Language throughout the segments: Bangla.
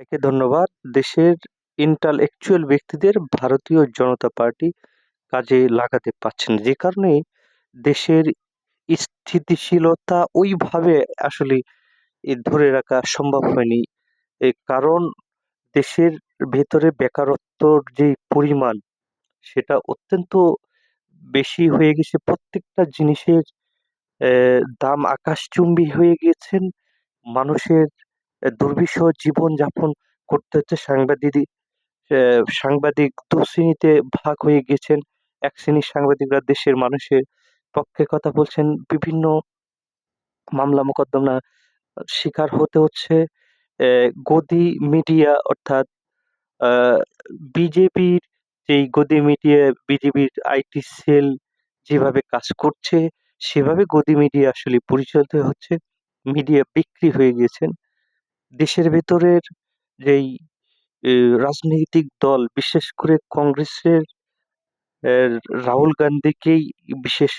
একে ধন্যবাদ। দেশের intellectual ব্যক্তিদের ভারতীয় জনতা পার্টি কাজে লাগাতে পারছে না। যে কারণে দেশের স্থিতিশীলতা ওইভাবে আসলে এ ধরে রাখা সম্ভব হয়নি। কারণ দেশের ভেতরে বেকারত্বর যে পরিমাণ, সেটা অত্যন্ত বেশি হয়ে গেছে। প্রত্যেকটা জিনিসের দাম আকাশচুম্বী হয়ে গিয়েছেন। মানুষের দুর্বিষহ জীবনযাপন করতে হচ্ছে। সাংবাদিদি অ্যা সাংবাদিক দুশ্রেণীতে ভাগ হয়ে গেছেন। এক শ্রেণির সাংবাদিকরা দেশের মানুষের পক্ষে কথা বলছেন। বিভিন্ন মামলা মোকদ্দমা শিকার হতে হচ্ছে। গদি মিডিয়া অর্থাৎ বিজেপির যেই গদি মিডিয়া বিজেপির আইটি সেল যেভাবে কাজ করছে, সেভাবে গদি মিডিয়া আসলে পরিচালিত হচ্ছে। মিডিয়া বিক্রি হয়ে গিয়েছেন। দেশের ভেতরের যেই রাজনৈতিক দল বিশেষ করে কংগ্রেসের রাহুল গান্ধীকেই বিশেষ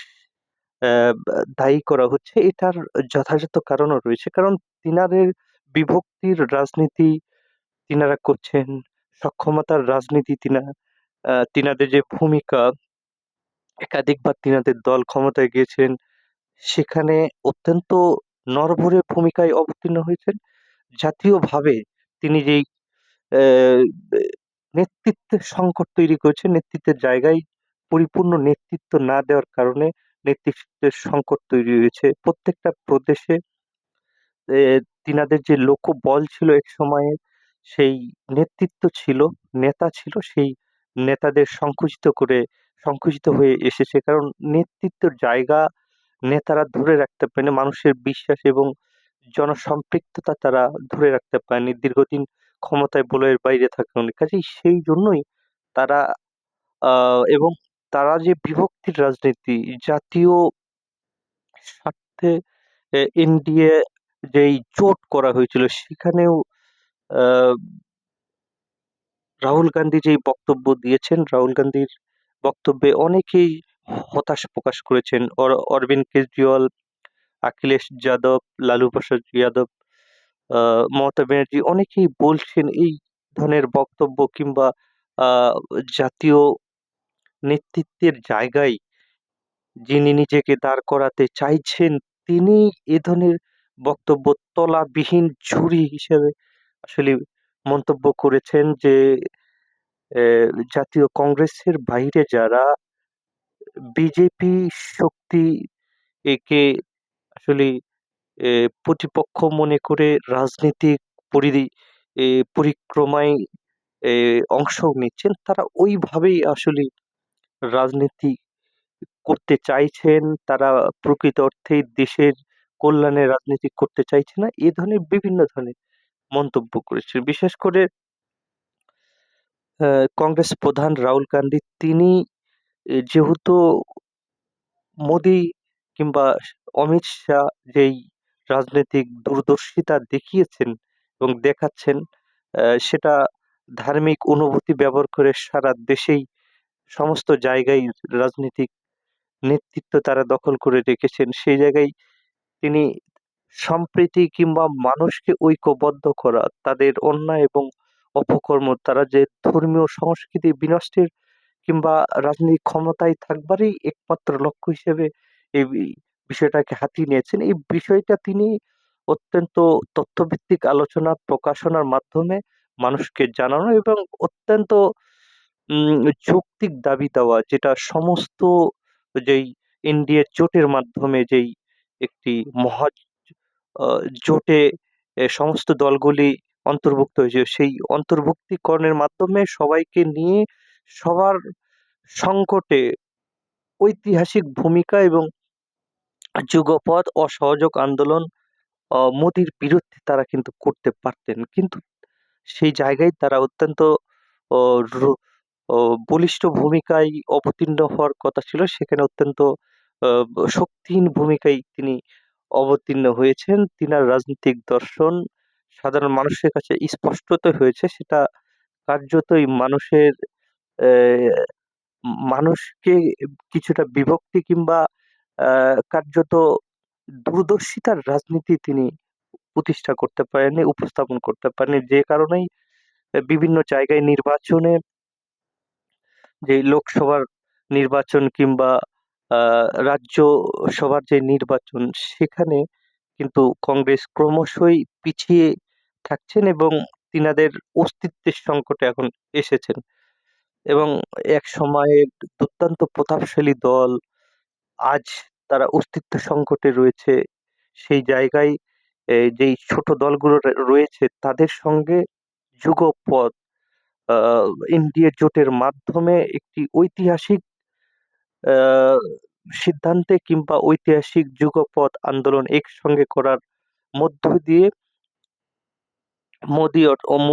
দায়ী করা হচ্ছে। এটার যথাযথ কারণও রয়েছে। কারণ তিনাদের বিভক্তির রাজনীতি তিনারা করছেন, সক্ষমতার রাজনীতি তিনা তিনাদের যে ভূমিকা একাধিকবার তিনাদের দল ক্ষমতায় গিয়েছেন। সেখানে অত্যন্ত নড়বড়ে ভূমিকায় অবতীর্ণ হয়েছেন। জাতীয়ভাবে তিনি যেই নেতৃত্বের সংকট তৈরি করেছেন, নেতৃত্বের জায়গায় পরিপূর্ণ নেতৃত্ব না দেওয়ার কারণে নেতৃত্বের সংকট তৈরি হয়েছে। প্রত্যেকটা প্রদেশে তিনাদের যে লোকবল ছিল এক সময়ে, সেই নেতৃত্ব ছিল, নেতা ছিল, সেই নেতাদের সংকুচিত করে সংকুচিত হয়ে এসেছে। কারণ নেতৃত্বের জায়গা নেতারা ধরে রাখতে পারেনি। মানুষের বিশ্বাস এবং জনসম্পৃক্ততা তারা ধরে রাখতে পারেনি। দীর্ঘদিন ক্ষমতায় বলয়ের বাইরে থাকেন। কাজেই সেই জন্যই তারা আ এবং তারা যে বিভক্তির রাজনীতি জাতীয় স্বার্থে এ এনডিএ যেই জোট করা হয়েছিল সেখানেও আ রাহুল গান্ধী যেই বক্তব্য দিয়েছেন, রাহুল গান্ধীর বক্তব্যে অনেকেই হতাশ প্রকাশ করেছেন। অর অরবিন্দ কেজরিওয়াল, অখিলেশ যাদব, লালু প্রসাদ যাদব, মমতা ব্যানার্জি অনেকেই বলছেন এই ধরনের বক্তব্য কিংবা জাতীয় নেতৃত্বের জায়গায় যিনি নিজেকে দাঁড় করাতে চাইছেন, তিনি এ ধরনের বক্তব্য তলাবিহীন ঝুড়ি হিসেবে আসলে মন্তব্য করেছেন যে জাতীয় কংগ্রেসের বাইরে যারা বিজেপি শক্তি একে আসলে এ প্রতিপক্ষ মনে করে রাজনীতিক পরিধি এ পরিক্রমায় এ অংশ নিচ্ছেন, তারা ওইভাবেই আসলে রাজনীতি করতে চাইছেন। তারা প্রকৃত অর্থেই দেশের কল্যাণে রাজনীতি করতে চাইছে না। এ ধরনের বিভিন্ন ধরনের মন্তব্য করেছেন। বিশেষ করে আ কংগ্রেস প্রধান রাহুল গান্ধী তিনি যেহেতু মোদি কিংবা অমিত শাহ যেই রাজনৈতিক দূরদর্শিতা দেখিয়েছেন এবং দেখাচ্ছেন সেটা ধার্মিক অনুভূতি ব্যবহার করে সারা দেশেই সমস্ত জায়গায় রাজনীতিক নেতৃত্ব তারা দখল করে রেখেছেন। সেই জায়গায় তিনি সম্প্রীতি কিংবা মানুষকে ঐক্যবদ্ধ করা, তাদের অন্যায় এবং অপকর্ম তারা যে ধর্মীয় সংস্কৃতি বিনষ্টের কিংবা রাজনৈতিক ক্ষমতায় থাকবারই একমাত্র লক্ষ্য হিসেবে এই বিষয়টাকে হাতিয়ে নিয়েছেন। এই বিষয়টা তিনি অত্যন্ত তথ্যভিত্তিক আলোচনা প্রকাশনার মাধ্যমে মানুষকে জানানো এবং অত্যন্ত যৌক্তিক দাবি দেওয়া, যেটা সমস্ত যেই এনডিএ জোটের মাধ্যমে যেই একটি মহা জোটে সমস্ত দলগুলি অন্তর্ভুক্ত হয়েছে। সেই অন্তর্ভুক্তিকরণের মাধ্যমে সবাইকে নিয়ে সবার সংকটে ঐতিহাসিক ভূমিকা এবং যুগপৎ অসহযোগ আন্দোলন মোদির বিরুদ্ধে তারা কিন্তু করতে পারতেন। কিন্তু সেই জায়গায় তারা অত্যন্ত বলিষ্ঠ ভূমিকায় অবতীর্ণ হওয়ার কথা ছিল। সেখানে অত্যন্ত শক্তিহীন ভূমিকায় তিনি অবতীর্ণ হয়েছেন। তিনার রাজনৈতিক দর্শন সাধারণ মানুষের কাছে স্পষ্টত হয়েছে। সেটা কার্যতই মানুষের মানুষকে কিছুটা বিভক্তি কিংবা কার্যত দূরদর্শিতার রাজনীতি তিনি প্রতিষ্ঠা করতে পারেনি, উপস্থাপন করতে পারেনি। যে কারণেই বিভিন্ন জায়গায় নির্বাচনে যে লোকসভার নির্বাচন কিংবা আ রাজ্য সভার যে নির্বাচন সেখানে কিন্তু কংগ্রেস ক্রমশই পিছিয়ে থাকছেন এবং তিনাদের অস্তিত্বের সংকটে এখন এসেছেন। এবং এক সময়ের দুর্দান্ত প্রতাপশালী দল আজ তারা অস্তিত্ব সংকটে রয়েছে। সেই জায়গায় যেই ছোট দলগুলো রয়েছে তাদের সঙ্গে যুগপৎ আ এনডিএ জোটের মাধ্যমে একটি ঐতিহাসিক সিদ্ধান্তে কিংবা ঐতিহাসিক যুগপৎ আন্দোলন একসঙ্গে করার মধ্য দিয়ে মোদি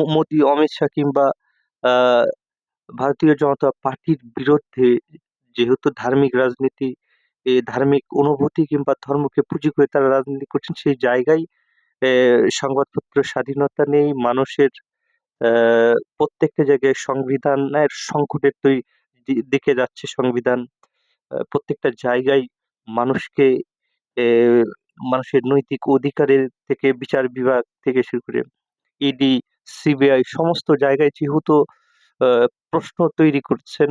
মোদি, অমিত শাহ কিংবা ভারতীয় জনতা পার্টির বিরুদ্ধে যেহেতু ধার্মিক রাজনীতি, এ ধার্মিক অনুভূতি কিংবা ধর্মকে পুঁজি করে তারা রাজনীতি করছেন সেই জায়গায় এ সংবাদপত্রের স্বাধীনতা নেই, মানুষের প্রত্যেকটা জায়গায় সংবিধানের সংকটের তৈ দিকে যাচ্ছে সংবিধান। প্রত্যেকটা জায়গায় মানুষকে মানুষের নৈতিক অধিকারের থেকে বিচার বিভাগ থেকে শুরু করে ইডি, সিবিআই সমস্ত জায়গায় যেহেতু প্রশ্ন তৈরি করছেন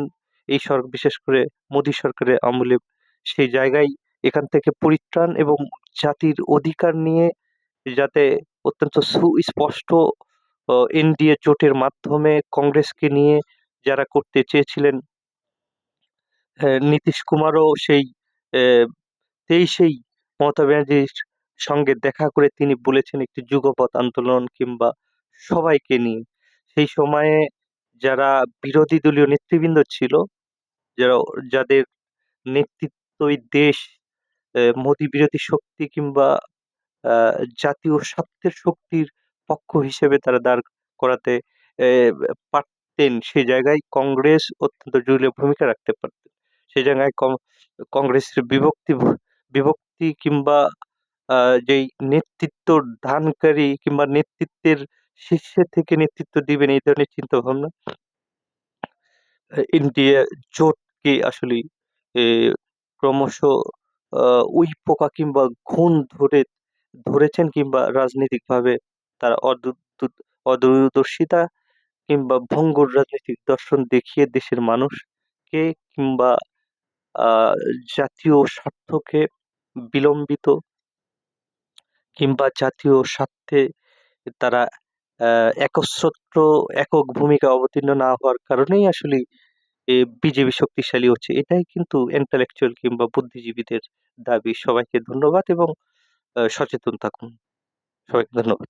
এই সর বিশেষ করে মোদী সরকারের আমলে সেই জায়গায় এখান থেকে পরিত্রাণ এবং জাতির অধিকার নিয়ে যাতে অত্যন্ত সুস্পষ্ট এনডিএ জোটের মাধ্যমে কংগ্রেসকে নিয়ে যারা করতে চেয়েছিলেন নীতিশ কুমারও সেই ২৩ মমতা ব্যানার্জির সঙ্গে দেখা করে তিনি বলেছেন একটি যুগপৎ আন্দোলন কিংবা সবাইকে নিয়ে। সেই সময়ে যারা বিরোধী দলীয় নেতৃবৃন্দ ছিল, যারা যাদের নেতৃত্বই দেশ মোদি বিরোধী শক্তি কিংবা জাতীয় স্বার্থের শক্তির পক্ষ হিসেবে তারা দাঁড় করাতে পারতেন, সে জায়গায় কংগ্রেস অত্যন্ত জরুরি ভূমিকা রাখতে পারতেন। সে জায়গায় কংগ্রেসের বিভক্তি বিভক্তি কিংবা যেই নেতৃত্ব দানকারী কিংবা নেতৃত্বের শীর্ষে থেকে নেতৃত্ব দিবেন এই ধরনের চিন্তা ভাবনা ইন্ডিয়া জোটকে আসলেই এ ক্রমশ, আ উইপোকা কিংবা ঘুণ ধরে, ধরেছেন কিংবা রাজনৈতিকভাবে তারা অদূর, দূর, অদূরদর্শিতা কিংবা ভঙ্গুর রাজনৈতিক দর্শন দেখিয়ে দেশের মানুষকে কিংবা জাতীয় স্বার্থকে বিলম্বিত কিংবা জাতীয় স্বার্থে তারা একচ্ছত্র, একক ভূমিকা অবতীর্ণ না হওয়ার কারণেই আসলেই এ বিজেপি শক্তিশালী হচ্ছে। এটাই কিন্তু ইন্টালেকচুয়াল কিংবা বুদ্ধিজীবীদের দাবি। সবাইকে ধন্যবাদ এবং সচেতন থাকুন। সবাইকে ধন্যবাদ।